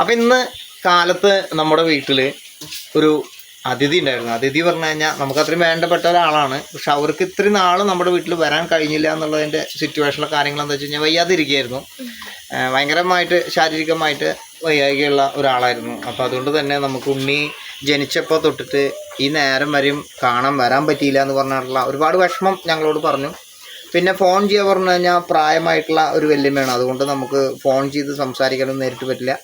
അപ്പം ഇന്ന് കാലത്ത് നമ്മുടെ വീട്ടിൽ ഒരു അതിഥി ഉണ്ടായിരുന്നു. അതിഥി പറഞ്ഞു കഴിഞ്ഞാൽ നമുക്ക് അത്രയും വേണ്ടപ്പെട്ട ഒരാളാണ്. പക്ഷെ അവർക്ക് ഇത്രയും നാൾ നമ്മുടെ വീട്ടിൽ വരാൻ കഴിഞ്ഞില്ല എന്നുള്ളതിന്റെ സിറ്റുവേഷനിലെ കാര്യങ്ങൾ എന്താ വെച്ച് കഴിഞ്ഞാൽ വയ്യാതിരിക്കുകയായിരുന്നു. ഭയങ്കരമായിട്ട് ശാരീരികമായിട്ട് വയ്യായികയുള്ള ഒരാളായിരുന്നു. അപ്പോൾ അതുകൊണ്ട് തന്നെ നമുക്ക് ഉണ്ണി ജനിച്ചപ്പോൾ തൊട്ടിട്ട് ഈ നേരം വരെയും കാണാൻ വരാൻ പറ്റിയില്ല എന്ന് പറഞ്ഞിട്ടുള്ള ഒരുപാട് വിഷമം ഞങ്ങളോട് പറഞ്ഞു. പിന്നെ ഫോൺ ചെയ്യുക പറഞ്ഞു കഴിഞ്ഞാൽ പ്രായമായിട്ടുള്ള ഒരു വല്യമ്മയാണ്. അതുകൊണ്ട് നമുക്ക് ഫോൺ ചെയ്ത് സംസാരിക്കാനൊന്നും നേരിട്ട് പറ്റില്ല.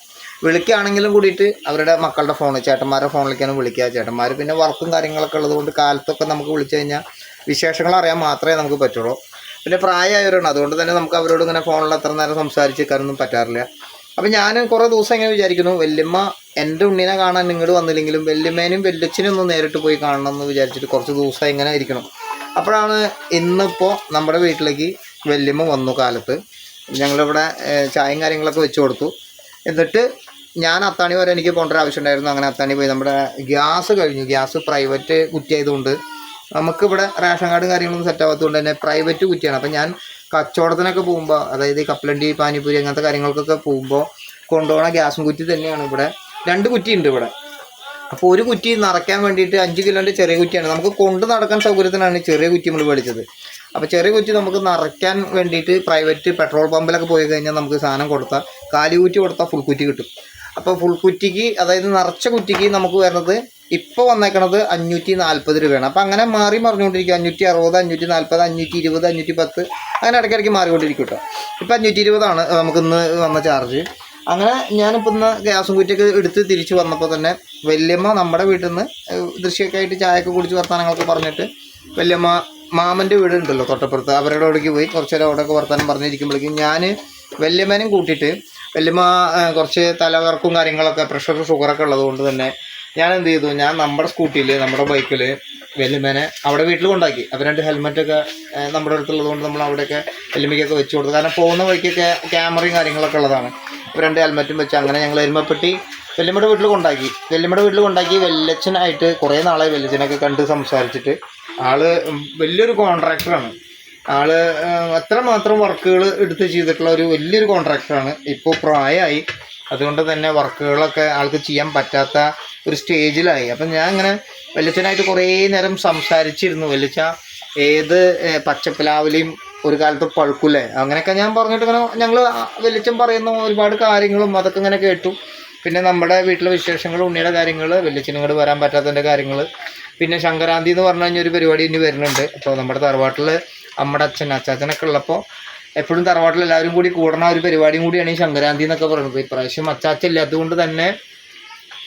വിളിക്കുകയാണെങ്കിലും കൂടിയിട്ട് അവരുടെ മക്കളുടെ ഫോൺ ചേട്ടന്മാരുടെ ഫോണിലേക്കാണ് വിളിക്കുക. ചേട്ടന്മാർ പിന്നെ വർക്കും കാര്യങ്ങളൊക്കെ ഉള്ളതുകൊണ്ട് കാലത്തൊക്കെ നമുക്ക് വിളിച്ചു കഴിഞ്ഞാൽ വിശേഷങ്ങൾ അറിയാൻ മാത്രമേ നമുക്ക് പറ്റുള്ളൂ. പിന്നെ പ്രായമായവരാണ്. അതുകൊണ്ട് തന്നെ നമുക്ക് അവരോട് ഇങ്ങനെ ഫോണിൽ എത്ര നേരം സംസാരിച്ചേക്കാനൊന്നും പറ്റാറില്ല. അപ്പം ഞാൻ കുറേ ദിവസം ഇങ്ങനെ വിചാരിക്കുന്നു വല്യമ്മ എന്റെ ഉണ്ണിനെ കാണാൻ നിങ്ങൾ വന്നില്ലെങ്കിലും വല്യമ്മേനും വല്യച്ഛനും ഒന്ന് നേരിട്ട് പോയി കാണണം എന്ന് വിചാരിച്ചിട്ട് കുറച്ച് ദിവസം ഇങ്ങനെ ഇരിക്കണം അപ്പോഴാണ് ഇന്നിപ്പോൾ നമ്മുടെ വീട്ടിലേക്ക് വല്യമ്മ വന്നു കാലത്ത്. ഞങ്ങളിവിടെ ചായയും കാര്യങ്ങളൊക്കെ വെച്ച് കൊടുത്തു. എന്നിട്ട് ഞാൻ അത്താണി വരെ എനിക്ക് പോകേണ്ട ആവശ്യമുണ്ടായിരുന്നു. അങ്ങനെ അത്താണി പോയി. നമ്മുടെ ഗ്യാസ് കഴിഞ്ഞു. ഗ്യാസ് പ്രൈവറ്റ് കുറ്റിയായതുകൊണ്ട് നമുക്ക് നമുക്കിവിടെ റേഷൻ കാർഡും കാര്യങ്ങളൊന്നും സെറ്റ് ആവാത്തതുകൊണ്ട് തന്നെ പ്രൈവറ്റ് കുറ്റിയാണ് അപ്പം ഞാൻ കച്ചവടത്തിനൊക്കെ പോകുമ്പോൾ അതായത് കപ്പലണ്ടി പാനിപ്പൂരി അങ്ങനത്തെ കാര്യങ്ങൾക്കൊക്കെ പോകുമ്പോൾ കൊണ്ടുപോകണ ഗ്യാസും കുറ്റി തന്നെയാണ് ഇവിടെ. രണ്ട് കുറ്റി ഉണ്ട് ഇവിടെ. അപ്പോൾ ഒരു കുറ്റി നിറയ്ക്കാൻ വേണ്ടിയിട്ട് അഞ്ച് കിലോന്റെ ചെറിയ കുറ്റിയാണ്. നമുക്ക് കൊണ്ട് നടക്കാൻ സൗകര്യത്തിനാണ് ചെറിയ കുറ്റി നമ്മൾ മേടിച്ചത്. അപ്പോൾ ചെറിയ കുറ്റി നമുക്ക് നിറയ്ക്കാൻ വേണ്ടിയിട്ട് പ്രൈവറ്റ് പെട്രോൾ പമ്പിലൊക്കെ പോയി കഴിഞ്ഞാൽ നമുക്ക് സാധനം കൊടുത്താൽ കാലി കുറ്റി കൊടുത്താൽ ഫുൾ കുറ്റി കിട്ടും. അപ്പോൾ ഫുൾ കുറ്റിക്ക് അതായത് നിറച്ച കുറ്റിക്ക് നമുക്ക് വരുന്നത് ഇപ്പോൾ വന്നേക്കണത് അഞ്ഞൂറ്റി നാൽപ്പത് രൂപയാണ്. അപ്പോൾ അങ്ങനെ മാറി മറിഞ്ഞുകൊണ്ടിരിക്കും അഞ്ഞൂറ്റി അറുപത് അഞ്ഞൂറ്റി നാൽപ്പത് അഞ്ഞൂറ്റി ഇരുപത് അഞ്ഞൂറ്റി പത്ത് അങ്ങനെ ഇടയ്ക്കിടയ്ക്ക് മാറിക്കൊണ്ടിരിക്കും കേട്ടോ ഇപ്പോൾ അഞ്ഞൂറ്റി ഇരുപതാണ് നമുക്ക് ഇന്ന് വന്ന ചാർജ് അങ്ങനെ ഞാനിപ്പോൾ ഇന്ന് ഗ്യാസും കുറ്റിയൊക്കെ എടുത്ത് തിരിച്ച് വന്നപ്പോൾ തന്നെ വല്യമ്മ നമ്മുടെ വീട്ടിൽ നിന്ന് ദൃശ്യമൊക്കെ ആയിട്ട് ചായയൊക്കെ കുടിച്ച് വർത്തമാനങ്ങളൊക്കെ പറഞ്ഞിട്ട് വല്യമ്മ മാമന്റെ വീടുണ്ടല്ലോ തൊട്ടപ്പുറത്ത്. അവരുടെ അവിടേക്ക് പോയി കുറച്ച് നേരം അവിടെയൊക്കെ വർത്തമാനം പറഞ്ഞിരിക്കുമ്പോഴേക്കും ഞാൻ വല്യമ്മേനും കൂട്ടിയിട്ട് വല്യമ്മ കുറച്ച് തലവർക്കും കാര്യങ്ങളൊക്കെ പ്രഷർ ഷുഗറൊക്കെ ഉള്ളതുകൊണ്ട് തന്നെ ഞാൻ എന്ത് ചെയ്തു? ഞാൻ നമ്മുടെ സ്കൂട്ടിയിൽ നമ്മുടെ ബൈക്കിൽ വല്യമ്മേനെ അവിടെ വീട്ടിൽ കൊണ്ടാക്കി. അപ്പം രണ്ട് ഹെൽമെറ്റൊക്കെ നമ്മുടെ അടുത്തുള്ളത് കൊണ്ട് നമ്മൾ അവിടെയൊക്കെ വല്യമ്മയ്ക്കൊക്കെ വെച്ച് കൊടുത്തു. കാരണം പോകുന്ന വഴിക്കൊക്കെ ക്യാമറയും കാര്യങ്ങളൊക്കെ ഉള്ളതാണ്. രണ്ട് ഹെൽമെറ്റും വെച്ച് അങ്ങനെ ഞങ്ങൾ എരുമപ്പെട്ടി വല്യമ്മയുടെ വീട്ടിൽ കൊണ്ടാക്കി. വല്യമ്മയുടെ വീട്ടിൽ കൊണ്ടാക്കി വല്യച്ഛനായിട്ട് കുറേ നാളായി വല്യച്ഛനൊക്കെ കണ്ട് സംസാരിച്ചിട്ട്. ആൾ വലിയൊരു കോൺട്രാക്ടറാണ് ആൾ അത്ര മാത്രം വർക്കുകൾ എടുത്ത് ചെയ്തിട്ടുള്ള ഒരു വലിയൊരു കോൺട്രാക്ടറാണ്. ഇപ്പോൾ പ്രായമായി. അതുകൊണ്ട് തന്നെ വർക്കുകളൊക്കെ ആൾക്ക് ചെയ്യാൻ പറ്റാത്ത ഒരു സ്റ്റേജിലായി. അപ്പം ഞാൻ ഇങ്ങനെ വെല്ലച്ചനായിട്ട് കുറേ നേരം സംസാരിച്ചിരുന്നു. വെല്ലച്ച ഏത് പച്ചപ്പിലാവലിയും ഒരു കാലത്ത് പഴുക്കൂലേ? അങ്ങനെയൊക്കെ ഞാൻ പറഞ്ഞിട്ട് ഇങ്ങനെ ഞങ്ങൾ വെല്ലച്ചൻ പറയുന്ന. ഒരുപാട് കാര്യങ്ങളും അതൊക്കെ ഇങ്ങനെ കേട്ടു. പിന്നെ നമ്മുടെ വീട്ടിലെ വിശേഷങ്ങൾ ഉണ്ണിയുടെ കാര്യങ്ങൾ കൂടെ വരാൻ പറ്റാത്തതിന്റെ കാര്യങ്ങൾ പിന്നെ സംക്രാന്തി എന്ന് പറഞ്ഞു കഴിഞ്ഞാൽ ഒരു പരിപാടി ഇനി വരുന്നുണ്ട്. അപ്പോൾ നമ്മുടെ തറവാട്ടിൽ അമ്മയുടെ അച്ഛൻ അച്ചാച്ചനൊക്കെ ഉള്ളപ്പോൾ എപ്പോഴും തറവാട്ടിൽ എല്ലാവരും കൂടി കൂടണ ഒരു പരിപാടിയും കൂടിയാണ് ഈ സംക്രാന്തി എന്നൊക്കെ പറയുന്നത്. ഇപ്രാവശ്യം അച്ചാച്ച ഇല്ലാത്തതുകൊണ്ട് തന്നെ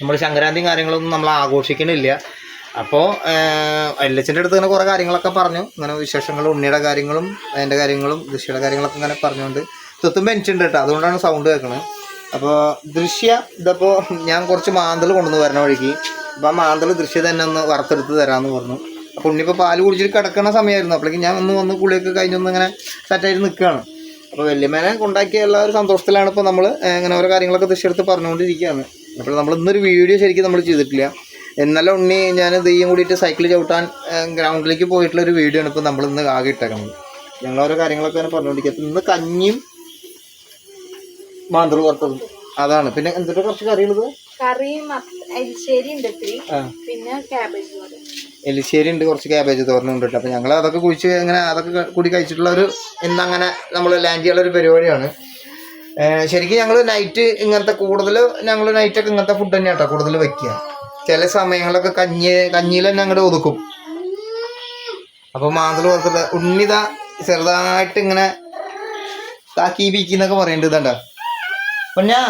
നമ്മൾ സംക്രാന്തിയും കാര്യങ്ങളൊന്നും നമ്മൾ ആഘോഷിക്കണില്ല. അപ്പോൾ അല്ലച്ചന്റെ അടുത്ത് ഇങ്ങനെ കുറേ കാര്യങ്ങളൊക്കെ പറഞ്ഞു. ഇങ്ങനെ വിശേഷങ്ങൾ ഉണ്ണിയുടെ കാര്യങ്ങളും അതിന്റെ കാര്യങ്ങളും ദൃശ്യയുടെ കാര്യങ്ങളൊക്കെ ഇങ്ങനെ പറഞ്ഞുകൊണ്ട് തുത്തുമ്പോൾ എനിക്കുണ്ട് കേട്ടോ. അതുകൊണ്ടാണ് സൗണ്ട് കേൾക്കുന്നത് അപ്പോൾ ദൃശ്യ ഇതപ്പോൾ ഞാൻ കുറച്ച് മാന്തൽ കൊണ്ടുവന്ന് വരണ വഴിക്ക്. അപ്പോൾ ആ മാന്തൽ ദൃശ്യ തന്നെ ഒന്ന് വറുത്തെടുത്ത് തരാമെന്ന് പറഞ്ഞു. അപ്പോൾ ഉണ്ണിപ്പോൾ പാൽ കുടിച്ചിട്ട് കിടക്കുന്ന സമയമായിരുന്നു അപ്പോഴേക്കും ഞാൻ ഒന്ന് വന്ന് കുളിയൊക്കെ കഴിഞ്ഞൊന്ന് ഇങ്ങനെ സെറ്റായിട്ട് നിൽക്കുകയാണ് അപ്പോൾ വല്യമ്മേനെ കൊണ്ടാക്കിയ എല്ലാ ഒരു സന്തോഷത്തിലാണ് ഇപ്പോൾ നമ്മൾ ഇങ്ങനെ ഓരോ കാര്യങ്ങളൊക്കെ ദൃശ്യെടുത്ത് പറഞ്ഞുകൊണ്ടിരിക്കുകയാണ്. അപ്പോൾ നമ്മൾ ഇന്നൊരു വീഡിയോ ശരിക്കും നമ്മൾ ചെയ്തിട്ടില്ല. എന്നാലും ഉണ്ണി ഞാൻ ദെയ്യം കൂടിയിട്ട് സൈക്കിൾ ചവിട്ടാൻ ഗ്രൗണ്ടിലേക്ക് പോയിട്ടുള്ള ഒരു വീഡിയോ ആണ് ഇപ്പോൾ നമ്മൾ ഇന്ന് ആകെ ഇട്ടേക്കുന്നത് ഞങ്ങൾ ഓരോ കാര്യങ്ങളൊക്കെ ഇങ്ങനെ പറഞ്ഞുകൊണ്ടിരിക്കുക. ഇന്ന് കഞ്ഞിയും മാന്തൾ വറുത്തതും. അതാണ്. പിന്നെ എന്തൊക്കെ കുറച്ച് കറിയുള്ളത് കറി എരിശ്ശേരി ഉണ്ട് പിന്നെ ക്യാബേജ് എലിശ്ശേരി ഉണ്ട് കുറച്ച് ക്യാബേജ് തോരനുണ്ട് കേട്ടോ. അപ്പോൾ ഞങ്ങൾ അതൊക്കെ കുഴിച്ച് ഇങ്ങനെ അതൊക്കെ കൂടി കഴിച്ചിട്ടുള്ള ഒരു ഇന്നങ്ങനെ നമ്മൾ ലാൻഡ് ചെയ്യാനുള്ള ഒരു പരിപാടിയാണ്. ശരിക്കും ഞങ്ങൾ നൈറ്റ് ഇങ്ങനത്തെ കൂടുതൽ ഞങ്ങൾ നൈറ്റൊക്കെ ഇങ്ങനത്തെ ഫുഡ് തന്നെയാണ് കേട്ടോ കൂടുതൽ വയ്ക്കുക ചില സമയങ്ങളൊക്കെ കഞ്ഞി കഞ്ഞിയിൽ തന്നെ അങ്ങോട്ട് ഒതുക്കും. അപ്പോൾ മാന്തൽ പുറത്തിട്ട് ഉണ്ണിത ചെറുതായിട്ട് ഇങ്ങനെ താക്കി പീക്കി എന്നൊക്കെ പറയേണ്ടത് ഇതണ്ട. പൊന്നാ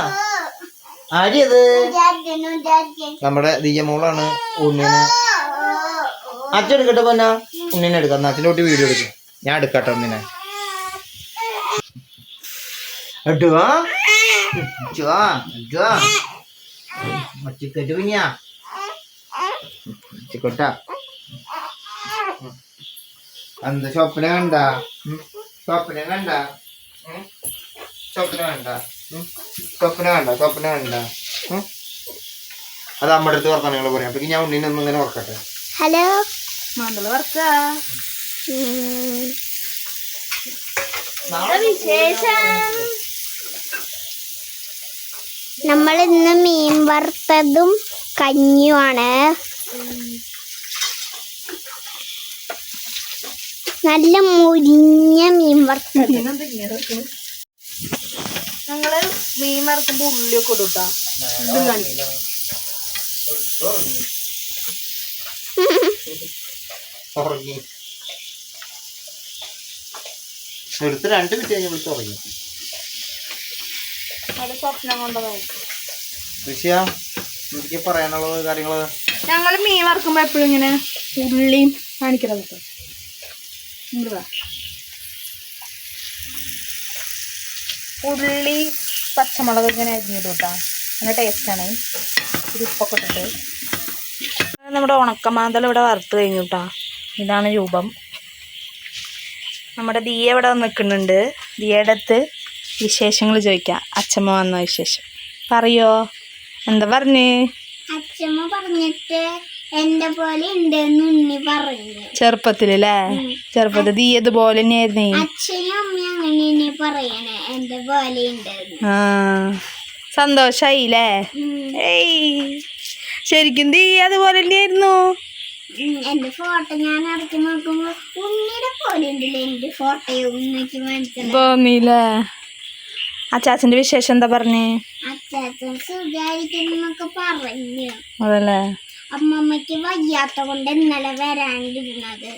ആര്യത്? നമ്മുടെ ദിയമോളാണ് ഉണ്ണിനെ അച്ഛൻ എടുക്കട്ടെ പൊന്ന? ഉണ്ണിനെ എടുക്കാം. അച്ഛന്റെ കുട്ടി വീഡിയോ എടുക്കും. ഞാൻ എടുക്കട്ടെ ഉണ്ണിനെ. എടുവാ? അത് അമ്മയുടെ അടുത്ത് നിങ്ങൾ പറയാം അപ്പൊ ഞാൻ ഉണ്ണിനൊന്നും ഇങ്ങനെ ഓർക്കട്ടെ. ഹലോ. മാന്തൾ വറുക്ക വിശേഷം? നമ്മൾ ഇന്ന് മീൻ വറുത്തതും കഞ്ഞുമാണ് നല്ല മുരിഞ്ഞ മീൻ വറുത്തത്. ഞങ്ങൾ മീൻ വറുക്കുമ്പോ ഉള്ളിയൊക്കെ ഇടുട്ടാ ഉറങ്ങി. എടുത്ത് രണ്ട് മിനിറ്റ് കഴിഞ്ഞ് വിളിച്ച് ഉറങ്ങി. ഋഷിയ എനിക്ക് പറയാനുള്ളത് കാര്യങ്ങൾ? ഞങ്ങൾ മീൻ വറുക്കുമ്പോ എപ്പോഴും ഇങ്ങനെ ഉള്ളിയും കാണിക്കണം. ഉള്ളി പച്ചമുളക് ഇങ്ങനെ അരിഞ്ഞിടും കേട്ടോ നല്ല ടേസ്റ്റാണ് ഒരു ഉപ്പൊക്കെ ഇട്ടിട്ട്. നമ്മുടെ ഉണക്കമാന്തൽ ഇവിടെ വറുത്ത് കഴിഞ്ഞു കേട്ടോ ഇതാണ് രൂപം. നമ്മുടെ ദിയ ഇവിടെ വന്ന് നിൽക്കുന്നുണ്ട്. ദിയയുടെ അടുത്ത് വിശേഷങ്ങൾ ചോദിക്കാം. അച്ഛമ്മ വന്ന വിശേഷം. പറയോ? എന്താ പറഞ്ഞേ? അച്ഛമ്മ പറഞ്ഞിട്ട് എന്റെ പോലെ ഉണ്ടെന്ന് ഉണ്ണി പറഞ്ഞു. ചെറുപ്പത്തിലല്ലേ? ചെറുപ്പത്തിൽ നീ ഇതുപോലെ തന്നെയായിരുന്നേ. അച്ഛനും അമ്മയും അങ്ങനെ തന്നെ പറയണേ. എന്റെ പോലെ ഉണ്ടെന്ന്. ആ സന്തോഷായില്ലേ. ഏയ് ശരിക്കും നീ അതുപോലെ തന്നെയായിരുന്നു. എന്റെ ഫോട്ടോ ഞാൻ ഇറക്കി നോക്കുമ്പോ ഉണ്ണിയുടെ പോലെ ഉണ്ടല്ലോ എന്റെ ഫോട്ടോയും ഉണ്ണിക്ക് മനസ്സിലായി തോന്നിയില്ലേ അച്ചാച്ചന്റെ വിശേഷം എന്താ പറഞ്ഞേ? അച്ചാച്ചൻ സുഖായിരിക്കുന്നൊക്കെ പറഞ്ഞു. അതല്ലേ? അമ്മമ്മക്ക് വയ്യാത്ത കൊണ്ട് ഇന്നലെ വരാണ്ടിരുന്നത്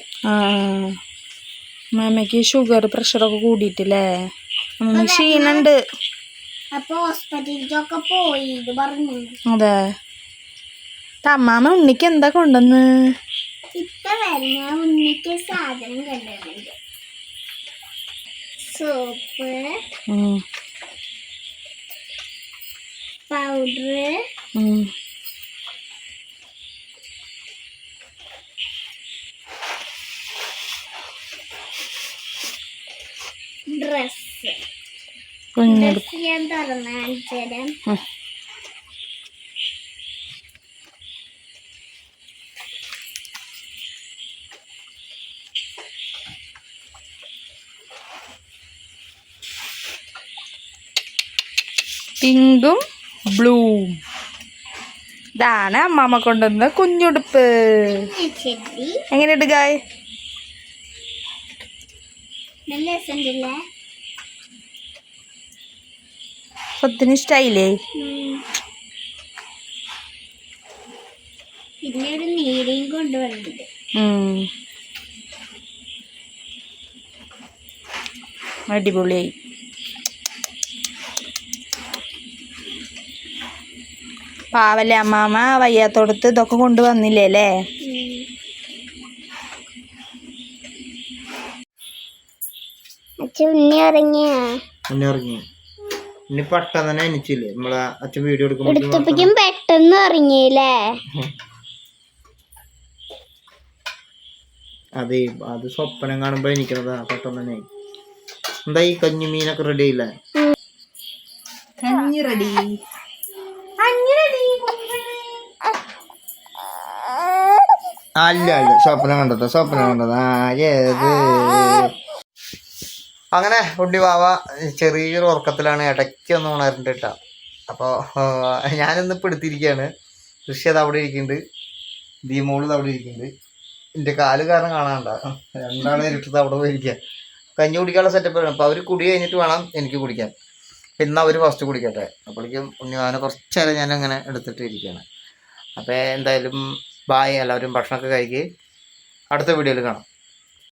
അമ്മമ്മക്ക് ഷുഗർ പ്രഷറൊക്കെ കൂടിയിട്ടില്ലേ? അമ്മമ്മ ക്ഷീണുണ്ട്. അപ്പൊ ഹോസ്പിറ്റലിലേക്കൊക്കെ പോയി ഇത് പറഞ്ഞു. അതെ. അമ്മാമ ഉണ്ണിക്ക് എന്താ കൊണ്ടുവന്ന്? ഇപ്പൊ വരുന്ന ഉണ്ണിക്ക് സാധനം കണ്ടുവരുന്നുണ്ട് സോപ്പ് ഉം, പൗഡർ ഉം. ഡ്രസ് ഡ്രസ് ഞാൻ തുറന്നു കാണിച്ചു തരാം പിങ്കും ബ്ലൂവും. ഇതാണ് അമ്മാമ്മ കൊണ്ടുവന്ന കുഞ്ഞുടുപ്പ്. എങ്ങനെ എങ്ങനെയുണ്ട് ഗായ് ഒത്തിരി ഇഷ്ടായില്ലേ? ഉം. പിന്നെ ഒരു നീലയും കൊണ്ടുവന്നിട്ടുണ്ട് അടിപൊളിയായി. പാവല്ലേ അമ്മാമ്മ വയ്യാത്തോടത്ത് ഇതൊക്കെ കൊണ്ടുവന്നില്ലേ അല്ലേ? ഇനി പെട്ടെന്ന് നമ്മളെ അച്ഛൻ വീഡിയോ പെട്ടെന്ന് ഇറങ്ങിയില്ലേ അതെ അത് സ്വപ്നം കാണുമ്പോ എനിക്കണതാ പെട്ടെന്ന് തന്നെ. എന്താ ഈ കഞ്ഞി മീനൊക്കെ റെഡി ആയില്ലേ? കഞ്ഞി റെഡി അല്ല അല്ല. സ്വപ്നം കണ്ടത് സ്വപ്നം കണ്ടതാ. ആ, ഏത്? അങ്ങനെ ഉണ്ണി വാവ ചെറിയൊരു ഉറക്കത്തിലാണ് ഇടയ്ക്ക് ഒന്ന് ഉണർന്നിട്ടാ അപ്പോൾ ഞാനിന്ന് ഇപ്പം എടുത്തിരിക്കുകയാണ് കൃഷി അത് അവിടെ ഇരിക്കുന്നുണ്ട്. ദീമോൾ അവിടെ ഇരിക്കുന്നുണ്ട്. എന്റെ കാൽ കാരണം കാണാണ്ട. രണ്ടാണ് ഇരുട്ടത്ത് അവിടെ പോയിരിക്കുക കഞ്ഞി കുടിക്കാനുള്ള സെറ്റപ്പാണ് അപ്പോൾ അവർ കുടി കഴിഞ്ഞിട്ട് വേണം എനിക്ക് കുടിക്കാൻ. ഇന്ന് അവർ ഫസ്റ്റ് കുടിക്കട്ടെ. അപ്പോഴേക്കും ഉണ്ണിവാനെ കുറച്ച് നേരം ഞാൻ അങ്ങനെ എടുത്തിട്ട് ഇരിക്കുകയാണ്. അപ്പോൾ എന്തായാലും ബായ് എല്ലാവരും ഭക്ഷണമൊക്കെ കഴിക്കുക അടുത്ത വീഡിയോയിൽ കാണാം.